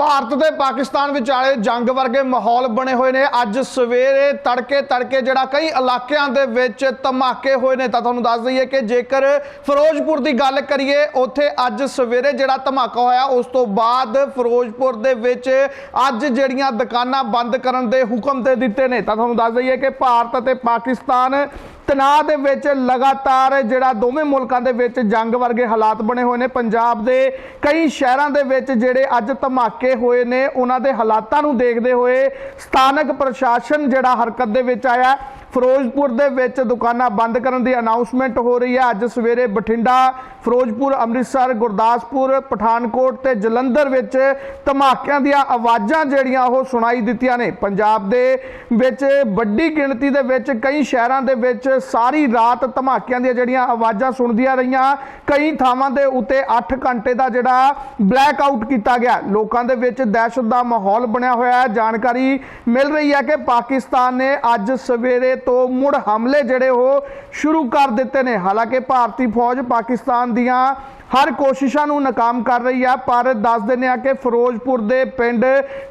ਭਾਰਤ ਤੇ ਪਾਕਿਸਤਾਨ ਵਿਚਾਲੇ ਜੰਗ ਵਰਗੇ ਮਾਹੌਲ ਬਣੇ ਹੋਏ ਨੇ। ਅੱਜ ਸਵੇਰੇ ਤੜਕੇ ਤੜਕੇ ਜਿਹੜਾ ਕਈ ਇਲਾਕਿਆਂ ਦੇ ਵਿੱਚ ਧਮਾਕੇ ਹੋਏ ਨੇ। ਤਾਂ ਤੁਹਾਨੂੰ ਦੱਸ ਦਈਏ ਕਿ ਜੇਕਰ ਫਿਰੋਜ਼ਪੁਰ ਦੀ ਗੱਲ ਕਰੀਏ, ਉੱਥੇ ਅੱਜ ਸਵੇਰੇ ਜਿਹੜਾ ਧਮਾਕਾ ਹੋਇਆ, ਉਸ ਤੋਂ ਬਾਅਦ ਫਿਰੋਜ਼ਪੁਰ ਦੇ ਵਿੱਚ ਅੱਜ ਜਿਹੜੀਆਂ ਦੁਕਾਨਾਂ ਬੰਦ ਕਰਨ ਦੇ ਹੁਕਮ ਦੇ ਦਿੱਤੇ ਨੇ। ਤਾਂ ਤੁਹਾਨੂੰ ਦੱਸ ਦਈਏ ਕਿ ਭਾਰਤ ਅਤੇ ਪਾਕਿਸਤਾਨ ਤਣਾਅ ਦੇ ਵਿੱਚ ਲਗਾਤਾਰ ਜਿਹੜਾ ਦੋਵੇਂ ਮੁਲਕਾਂ ਦੇ ਵਿੱਚ ਜੰਗ ਵਰਗੇ ਹਾਲਾਤ ਬਣੇ ਹੋਏ ਨੇ। ਪੰਜਾਬ ਦੇ ਕਈ ਸ਼ਹਿਰਾਂ ਦੇ ਵਿੱਚ ਜਿਹੜੇ ਅੱਜ ਧਮਾਕੇ ਹੋਏ ਨੇ, ਉਹਨਾਂ ਦੇ ਹਾਲਾਤਾਂ ਨੂੰ ਦੇਖਦੇ ਹੋਏ ਸਥਾਨਕ ਪ੍ਰਸ਼ਾਸਨ ਜਿਹੜਾ ਹਰਕਤ ਦੇ ਵਿੱਚ ਆਇਆ। ਫਿਰੋਜ਼ਪੁਰ ਦੇ ਵਿੱਚ ਦੁਕਾਨਾਂ ਬੰਦ ਕਰਨ ਦੀ ਅਨਾਉਂਸਮੈਂਟ ਹੋ ਰਹੀ ਹੈ। ਅੱਜ ਸਵੇਰੇ ਬਠਿੰਡਾ, ਫਿਰੋਜ਼ਪੁਰ, ਅੰਮ੍ਰਿਤਸਰ, ਗੁਰਦਾਸਪੁਰ, ਪਠਾਨਕੋਟ ਤੇ ਜਲੰਧਰ ਵਿੱਚ ਧਮਾਕਿਆਂ ਦੀਆਂ ਆਵਾਜ਼ਾਂ ਜਿਹੜੀਆਂ ਉਹ ਸੁਣਾਈ ਦਿੱਤੀਆਂ ਨੇ। ਪੰਜਾਬ ਦੇ ਵਿੱਚ ਵੱਡੀ ਗਿਣਤੀ ਦੇ ਵਿੱਚ ਕਈ ਸ਼ਹਿਰਾਂ ਦੇ ਵਿੱਚ ਸਾਰੀ ਰਾਤ ਧਮਾਕਿਆਂ ਦੀਆਂ ਜਿਹੜੀਆਂ ਆਵਾਜ਼ਾਂ ਸੁਣਦੀਆਂ ਰਹੀਆਂ। ਕਈ ਥਾਵਾਂ ਦੇ ਉੱਤੇ 8 ਘੰਟੇ ਦਾ ਜਿਹੜਾ ਬਲੈਕ ਆਊਟ ਕੀਤਾ ਗਿਆ। ਲੋਕਾਂ ਦੇ ਵਿੱਚ ਦਹਿਸ਼ਤ ਦਾ ਮਾਹੌਲ ਬਣਿਆ ਹੋਇਆ ਹੈ। ਜਾਣਕਾਰੀ ਮਿਲ ਰਹੀ ਹੈ ਕਿ ਪਾਕਿਸਤਾਨ ਨੇ ਅੱਜ ਸਵੇਰੇ ਤੋਂ ਮੁੜ ਹਮਲੇ ਜਿਹੜੇ ਉਹ ਸ਼ੁਰੂ ਕਰ ਦਿੱਤੇ ਨੇ। ਹਾਲਾਂਕਿ ਭਾਰਤੀ ਫੌਜ ਪਾਕਿਸਤਾਨ ਦੀਆਂ ਹਰ ਕੋਸ਼ਿਸ਼ਾਂ ਨੂੰ ਨਾਕਾਮ ਕਰ ਰਹੀ ਹੈ ਪਰ ਦੱਸ ਦਿੰਦੇ ਆ ਕਿ ਫਿਰੋਜ਼ਪੁਰ ਦੇ ਪਿੰਡ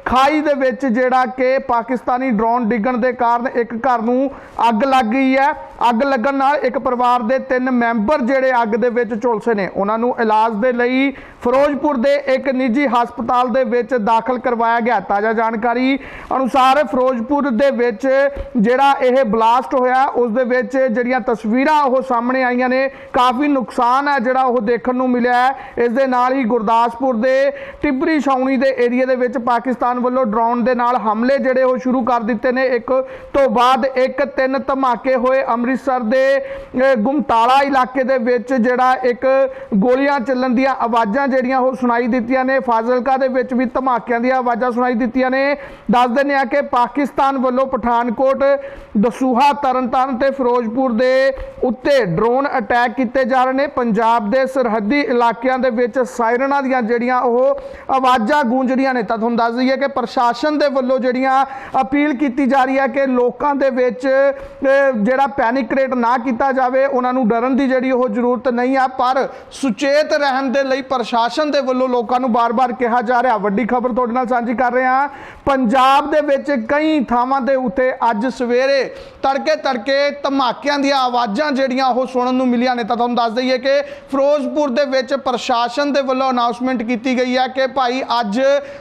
ਖਾਈ ਦੇ ਵਿੱਚ ਜਿਹੜਾ ਕਿ ਪਾਕਿਸਤਾਨੀ ਡਰੋਨ ਡਿੱਗਣ ਦੇ ਕਾਰਨ ਇੱਕ ਘਰ ਨੂੰ ਅੱਗ ਲੱਗ ਗਈ ਹੈ। ਅੱਗ ਲੱਗਣ ਨਾਲ ਇੱਕ ਪਰਿਵਾਰ ਦੇ ਤਿੰਨ ਮੈਂਬਰ ਜਿਹੜੇ ਅੱਗ ਦੇ ਵਿੱਚ ਝੁਲਸੇ ਨੇ। ਉਹਨਾਂ ਨੂੰ ਇਲਾਜ ਦੇ ਲਈ ਫਿਰੋਜ਼ਪੁਰ ਦੇ ਇੱਕ ਨਿੱਜੀ ਹਸਪਤਾਲ ਦੇ ਵਿੱਚ ਦਾਖਲ ਕਰਵਾਇਆ ਗਿਆ। ਤਾਜ਼ਾ ਜਾਣਕਾਰੀ ਅਨੁਸਾਰ ਫਿਰੋਜ਼ਪੁਰ ਦੇ ਵਿੱਚ ਜਿਹੜਾ ਇਹ ਬਲਾਸਟ ਹੋਇਆ, ਉਸ ਦੇ ਵਿੱਚ ਜਿਹੜੀਆਂ ਤਸਵੀਰਾਂ ਉਹ ਸਾਹਮਣੇ ਆਈਆਂ ਨੇ। ਕਾਫੀ ਨੁਕਸਾਨ ਹੈ ਜਿਹੜਾ ਉਹ ਦੇਖਣ ਨੂੰ ਮਿਲਿਆ ਹੈ। ਇਸ ਦੇ ਨਾਲ ਹੀ ਗੁਰਦਾਸਪੁਰ ਦੇ ਟਿੱਬਰੀ ਛਾਉਣੀ ਦੇ ਏਰੀਆ ਦੇ ਵਿੱਚ ਪਾਕਿਸਤਾਨ ਵੱਲੋਂ ਡਰੋਨ ਦੇ ਨਾਲ ਹਮਲੇ ਜਿਹੜੇ ਉਹ ਸ਼ੁਰੂ ਕਰ ਦਿੱਤੇ ਨੇ। ਇੱਕ ਤੋਂ ਬਾਅਦ ਇੱਕ ਤਿੰਨ ਧਮਾਕੇ ਹੋਏ। ਅੰਮ੍ਰਿਤਸਰ ਦੇ ਅਹ, ਗੁਮਤਾਲਾ ਇਲਾਕੇ ਦੇ ਵਿੱਚ ਜਿਹੜਾ ਇੱਕ ਗੋਲੀਆਂ ਚੱਲਣ ਦੀਆਂ ਆਵਾਜ਼ਾਂ ਜਿਹੜੀਆਂ ਉਹ ਸੁਣਾਈ ਦਿੱਤੀਆਂ ਨੇ। ਫਾਜ਼ਿਲਕਾ ਦੇ ਵਿੱਚ ਵੀ ਧਮਾਕਿਆਂ ਦੀਆਂ ਆਵਾਜ਼ਾਂ ਸੁਣਾਈ ਦਿੱਤੀਆਂ ਨੇ। ਦੱਸ ਦਿੰਦੇ ਆ ਕਿ ਪਾਕਿਸਤਾਨ ਵੱਲੋਂ ਪਠਾਨਕੋਟ ਦਸੂਹਾ ਤਰਨਤਾਰਨ ਤੇ ਫਿਰੋਜ਼ਪੁਰ ਦੇ ਉੱਤੇ ਡਰੋਨ ਅਟੈਕ ਕੀਤੇ ਜਾ ਰਹੇ ਨੇ। ਪੰਜਾਬ ਦੇ ਸਰਹੱਦੀ ਇਲਾਕਿਆਂ ਦੇ ਵਿੱਚ ਸਾਇਰਨਾਂ ਦੀਆਂ ਜਿਹੜੀਆਂ ਉਹ ਆਵਾਜ਼ਾਂ ਗੂੰਜਦੀਆਂ ਨੇ। ਤਾਂ ਤੁਹਾਨੂੰ ਦੱਸ ਦਈਏ ਕਿ ਪ੍ਰਸ਼ਾਸਨ ਦੇ ਵੱਲੋਂ ਜਿਹੜੀਆਂ ਅਪੀਲ ਕੀਤੀ ਜਾ ਰਹੀ ਹੈ ਕਿ ਲੋਕਾਂ ਦੇ ਵਿੱਚ ਜਿਹੜਾ ਪੈਨਿਕ ਕ੍ਰੀਏਟ ਨਾ ਕੀਤਾ ਜਾਵੇ, ਉਹਨਾਂ ਨੂੰ ਡਰਨ ਦੀ ਜਿਹੜੀ ਉਹ ਜ਼ਰੂਰਤ ਨਹੀਂ ਆ, ਪਰ ਸੁਚੇਤ ਰਹਿਣ ਦੇ ਲਈ ਪ੍ਰਸ਼ਾਸਨ ਦੇ ਵੱਲੋਂ ਲੋਕਾਂ ਨੂੰ ਬਾਰ-ਬਾਰ ਕਿਹਾ ਜਾ ਰਿਹਾ। ਵੱਡੀ ਖਬਰ ਤੁਹਾਡੇ ਨਾਲ ਸਾਂਝੀ ਕਰ ਰਹੇ ਹਾਂ। ਪੰਜਾਬ ਦੇ ਵਿੱਚ ਕਈ ਥਾਵਾਂ ਦੇ ਉੱਤੇ ਅੱਜ ਸਵੇਰੇ ਤੜਕੇ ਤੜਕੇ ਧਮਾਕਿਆਂ ਦੀਆਂ ਆਵਾਜ਼ਾਂ ਜਿਹੜੀਆਂ ਉਹ ਸੁਣਨ ਨੂੰ ਮਿਲੀਆਂ ਨੇ। ਤਾਂ ਤੁਹਾਨੂੰ ਦੱਸ ਦਈਏ ਕਿ ਫਿਰੋਜ਼ਪੁਰ ਦੇ ਵਿੱਚ ਪ੍ਰਸ਼ਾਸਨ ਦੇ ਵੱਲੋਂ ਅਨਾਉਂਸਮੈਂਟ ਕੀਤੀ ਗਈ ਹੈ ਕਿ ਭਾਈ ਅੱਜ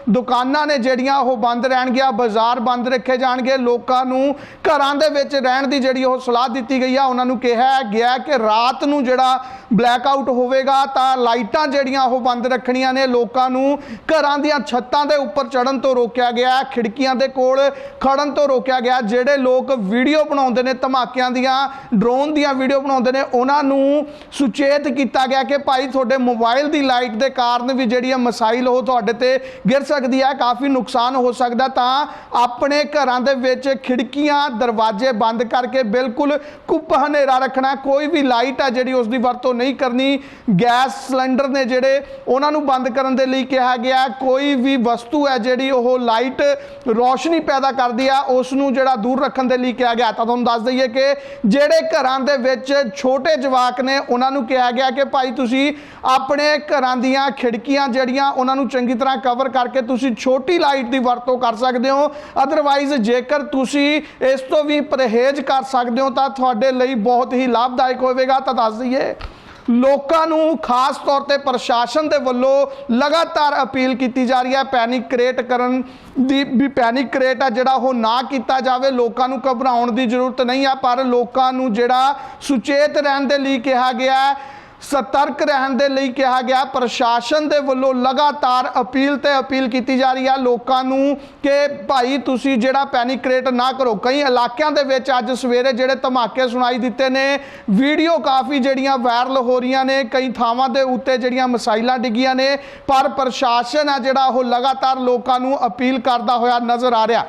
ਦੁਕਾਨਾਂ ਨੇ ਜਿਹੜੀਆਂ ਉਹ ਬੰਦ ਰਹਿਣਗੀਆਂ, ਬਾਜ਼ਾਰ ਬੰਦ ਰੱਖੇ ਜਾਣਗੇ। ਲੋਕਾਂ ਨੂੰ ਘਰਾਂ ਦੇ ਵਿੱਚ ਰਹਿਣ ਦੀ ਜਿਹੜੀ ਉਹ ਸਲਾਹ ਦਿੱਤੀ ਕੀਤੀ ਗਈ ਆ। ਉਹਨਾਂ ਨੂੰ ਕਿਹਾ ਗਿਆ ਕਿ ਰਾਤ ਨੂੰ ਜਿਹੜਾ ਬਲੈਕ ਆਊਟ ਹੋਵੇਗਾ ਤਾਂ ਲਾਈਟਾਂ ਜਿਹੜੀਆਂ ਉਹ ਬੰਦ ਰੱਖਣੀਆਂ ਨੇ। ਲੋਕਾਂ ਨੂੰ ਘਰਾਂ ਦੀਆਂ ਛੱਤਾਂ ਦੇ ਉੱਪਰ ਚੜਨ ਤੋਂ ਰੋਕਿਆ ਗਿਆ, ਖਿੜਕੀਆਂ ਦੇ ਕੋਲ ਖੜਨ ਤੋਂ ਰੋਕਿਆ ਗਿਆ। ਜਿਹੜੇ ਲੋਕ ਵੀਡੀਓ ਬਣਾਉਂਦੇ ਨੇ, ਧਮਾਕਿਆਂ ਦੀਆਂ ਡਰੋਨ ਦੀਆਂ ਵੀਡੀਓ ਬਣਾਉਂਦੇ ਨੇ, ਉਹਨਾਂ ਨੂੰ ਸੁਚੇਤ ਕੀਤਾ ਗਿਆ ਕਿ ਭਾਈ ਤੁਹਾਡੇ ਮੋਬਾਈਲ ਦੀ ਲਾਈਟ ਦੇ ਕਾਰਨ ਵੀ ਜਿਹੜੀ ਹੈ ਮਸਾਈਲ ਉਹ ਤੁਹਾਡੇ ਤੇ ਗਿਰ ਸਕਦੀ ਹੈ ਕਾਫੀ ਨੁਕਸਾਨ ਹੋ ਸਕਦਾ ਤਾਂ ਆਪਣੇ ਘਰਾਂ ਦੇ ਵਿੱਚ ਖਿੜਕੀਆਂ, ਦਰਵਾਜ਼ੇ ਬੰਦ ਕਰਕੇ ਬਿਲਕੁਲ ਕੁੱਪ ਹਨੇਰਾ ਰੱਖਣਾ, ਕੋਈ ਵੀ ਲਾਈਟ ਆ ਜਿਹੜੀ ਉਸ ਦੀ ਵਰਤੋਂ ਨਹੀਂ ਕਰਨੀ, ਗੈਸ ਸਿਲੰਡਰ ਨੇ ਜਿਹੜੇ ਉਹਨਾਂ ਨੂੰ ਬੰਦ ਕਰਨ ਦੇ ਲਈ ਕਿਹਾ ਗਿਆ, ਕੋਈ ਵੀ ਵਸਤੂ ਹੈ ਜਿਹੜੀ ਉਹ ਲਾਈਟ ਰੋਸ਼ਨੀ ਪੈਦਾ ਕਰਦੀ ਆ ਉਸ ਨੂੰ ਜਿਹੜਾ ਦੂਰ ਰੱਖਣ ਦੇ ਲਈ ਕਿਹਾ ਗਿਆ। ਤਾਂ ਤੁਹਾਨੂੰ ਦੱਸ ਦਈਏ ਕਿ ਜਿਹੜੇ ਘਰਾਂ ਦੇ ਵਿੱਚ ਛੋਟੇ ਜਵਾਕ ਨੇ, ਉਹਨਾਂ ਨੂੰ ਕਿਹਾ ਗਿਆ ਕਿ ਭਾਈ ਤੁਸੀਂ ਆਪਣੇ ਘਰਾਂ ਦੀਆਂ ਖਿੜਕੀਆਂ ਜਿਹੜੀਆਂ ਉਹਨਾਂ ਨੂੰ ਚੰਗੀ ਤਰ੍ਹਾਂ ਕਵਰ ਕਰਕੇ ਤੁਸੀਂ ਛੋਟੀ ਲਾਈਟ ਦੀ ਵਰਤੋਂ ਕਰ ਸਕਦੇ ਹੋ। ਅਦਰਵਾਈਜ਼ ਜੇਕਰ ਤੁਸੀਂ ਇਸ ਤੋਂ ਵੀ ਪਰਹੇਜ਼ ਕਰ ਸਕਦੇ ਹੋ, ਤਾਂ ਤੁਹਾਡੇ ਲਈ ਬਹੁਤ ਹੀ ਲਾਭਦਾਇਕ ਹੋਵੇਗਾ। ਤਾਂ ਦੱਸ ਦਈਏ, ਲੋਕਾਂ ਨੂੰ ਖਾਸ ਤੌਰ ਤੇ ਪ੍ਰਸ਼ਾਸਨ ਦੇ ਵੱਲੋਂ ਲਗਾਤਾਰ ਅਪੀਲ ਕੀਤੀ ਜਾ ਰਹੀ ਹੈ, ਪੈਨਿਕ ਕ੍ਰੀਏਟ ਕਰਨ ਦੀ ਵੀ ਪੈਨਿਕ ਕ੍ਰੀਏਟ ਆ ਜਿਹੜਾ ਉਹ ਨਾ ਕੀਤਾ ਜਾਵੇ। ਲੋਕਾਂ ਨੂੰ ਘਬਰਾਉਣ ਦੀ ਜ਼ਰੂਰਤ ਨਹੀਂ ਆ, ਪਰ ਲੋਕਾਂ ਨੂੰ ਜਿਹੜਾ ਸੁਚੇਤ ਰਹਿਣ ਦੇ ਲਈ ਕਿਹਾ ਗਿਆ ਹੈ ਸਤਰਕ ਰਹਿਣ ਦੇ ਲਈ ਕਿਹਾ ਗਿਆ, ਪ੍ਰਸ਼ਾਸਨ ਦੇ ਵੱਲੋਂ ਲਗਾਤਾਰ ਅਪੀਲ ਤੇ ਅਪੀਲ ਕੀਤੀ ਜਾ ਰਹੀ ਹੈ ਲੋਕਾਂ ਨੂੰ ਕਿ ਭਾਈ ਤੁਸੀਂ ਜਿਹੜਾ ਪੈਨਿਕ ਕ੍ਰੀਏਟ ਨਾ ਕਰੋ। ਕਈ ਇਲਾਕਿਆਂ ਦੇ ਵਿੱਚ ਅੱਜ ਸਵੇਰੇ ਜਿਹੜੇ ਧਮਾਕੇ ਸੁਣਾਈ ਦਿੱਤੇ ਨੇ, ਵੀਡੀਓ ਕਾਫੀ ਜਿਹੜੀਆਂ ਵਾਇਰਲ ਹੋ ਰਹੀਆਂ ਨੇ, ਕਈ ਥਾਵਾਂ ਦੇ ਉੱਤੇ ਜਿਹੜੀਆਂ ਮਸਾਈਲਾਂ ਡਿੱਗੀਆਂ ਨੇ, ਪਰ ਪ੍ਰਸ਼ਾਸਨ ਹੈ ਜਿਹੜਾ ਉਹ ਲਗਾਤਾਰ ਲੋਕਾਂ ਨੂੰ ਅਪੀਲ ਕਰਦਾ ਹੋਇਆ ਨਜ਼ਰ ਆ ਰਿਹਾ।